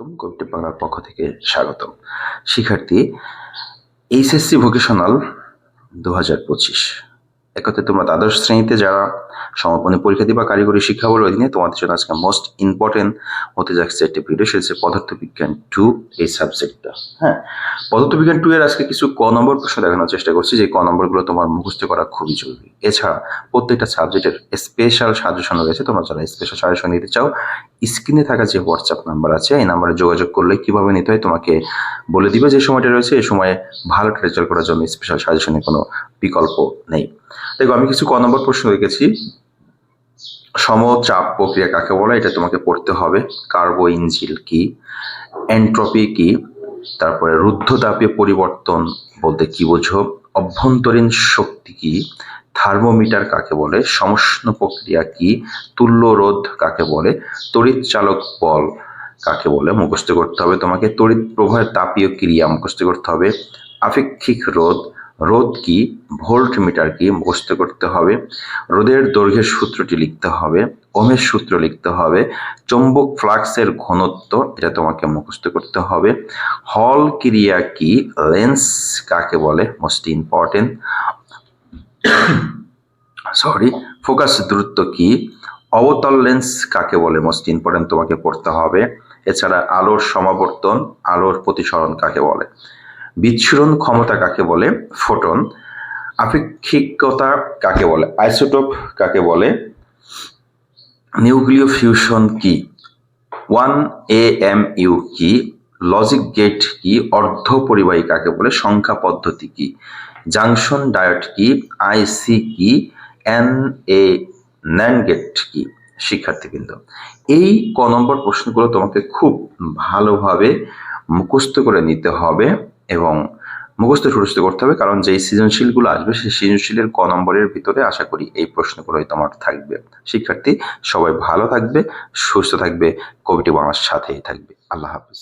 আলাইকুম কবিটি বাংলার পক্ষ থেকে স্বাগতম। শিক্ষার্থী, এইচএসসি ভোকেশনাল দু হাজার পঁচিশ। একত্রে তোমরা দ্বাদশ শ্রেণীতে যারা সমাপনী পরীক্ষা দিবা, কারিগরি শিক্ষা বলে অধীনে তোমাদের জন্য আজকে মোস্ট ইম্পর্টেন্ট হতে যাচ্ছে একটি ভিডিও সেটা পদার্থবিজ্ঞান টু এই সাবজেক্টটা হ্যাঁ পদার্থবিজ্ঞান টু এর আজকে কিছু ক নম্বর প্রশ্ন দেখানোর চেষ্টা করছি, যে ক নম্বরগুলো তোমার মুখস্থ করা খুবই জরুরি। এছাড়া প্রত্যেকটা সাবজেক্টের স্পেশাল সাজেশন রয়েছে, তোমরা যারা স্পেশাল সাজেশন নিতে চাও স্ক্রিনে থাকা যে হোয়াটসঅ্যাপ নাম্বার আছে, এই নাম্বারে যোগাযোগ করলে কীভাবে নিতে হয় তোমাকে বলে দিবে যে সময়টা রয়েছে, এই সময়ে ভালো রেজাল্ট করার জন্য স্পেশাল সাজেশনের কোনো বিকল্প নেই। দেখো, আমি কিছু ক নম্বর প্রশ্ন রেখেছি। সমচাপ প্রক্রিয়া কাকে বলে? এটা তোমাকে পড়তে হবে। কার্বো ইঞ্জিল কি? এন্ট্রপি কি? তারপরে রুদ্ধতাপীয় পরিবর্তন বলতে কি বোঝো? অভ্যন্তরীণ শক্তি কি? থার্মোমিটার কাকে বলে? সমষ্ণ প্রক্রিয়া কি? তুল্য রোধ কাকে বলে? তড়িৎ চালক বল কাকে বলে? মুখস্থ করতে হবে তোমাকে। তড়িৎ প্রবাহের তাপীয় ক্রিয়া মুখস্থ করতে হবে। আপেক্ষিক রোধ। রোধ কি? ভোল্ট মিটার কি? মুখস্থ করতে হবে। রোদের দৈর্ঘ্যের সূত্রটি লিখতে হবে। ওমের সূত্র লিখতে হবে। চৌম্বক ফ্লাক্সের ঘনত্ব, এটা তোমাকে মুখস্থ করতে হবে। হল ক্রিয়া কি? লেন্স কাকে বলে? Most important. সরি ফোকাস দূরত্ব কি? অবতল লেন্স কাকে বলে মোস্ট ইম্পর্টেন্ট তোমাকে পড়তে হবে। এছাড়া আলোর সমাবর্তন, আলোর প্রতিসরণ কাকে বলে? বিচ্ছুরণ ক্ষমতা কাকে বলে? ফোটন। আপেক্ষিকতা কাকে বলে? আইসোটোপ কাকে বলে? নিউক্লিয় ফিউশন কি? ওয়ান এ এম ইউ কি? লজিক গেট কি? অর্ধ পরিবাহী কাকে বলে? সংখ্যা পদ্ধতি কি? জাংশন ডায়ট কি, আইসি কি, এন এ ন্যান গেট কি শিক্ষার্থীবৃন্দ এই ক নম্বর প্রশ্নগুলো তোমাকে খুব ভালোভাবে মুখস্থ করে নিতে হবে এবং মুখস্থ সুরস্থ করতে হবে, কারণ যেই সৃজনশীলগুলো আসবে, সেই সৃজনশীলের ক নম্বরের ভিতরে আশা করি এই প্রশ্নগুলোই তোমার থাকবে। শিক্ষার্থী, সবাই ভালো থাকবে, সুস্থ থাকবে, কবিটি বাংলার সাথেই থাকবে। আল্লাহ হাফিজ।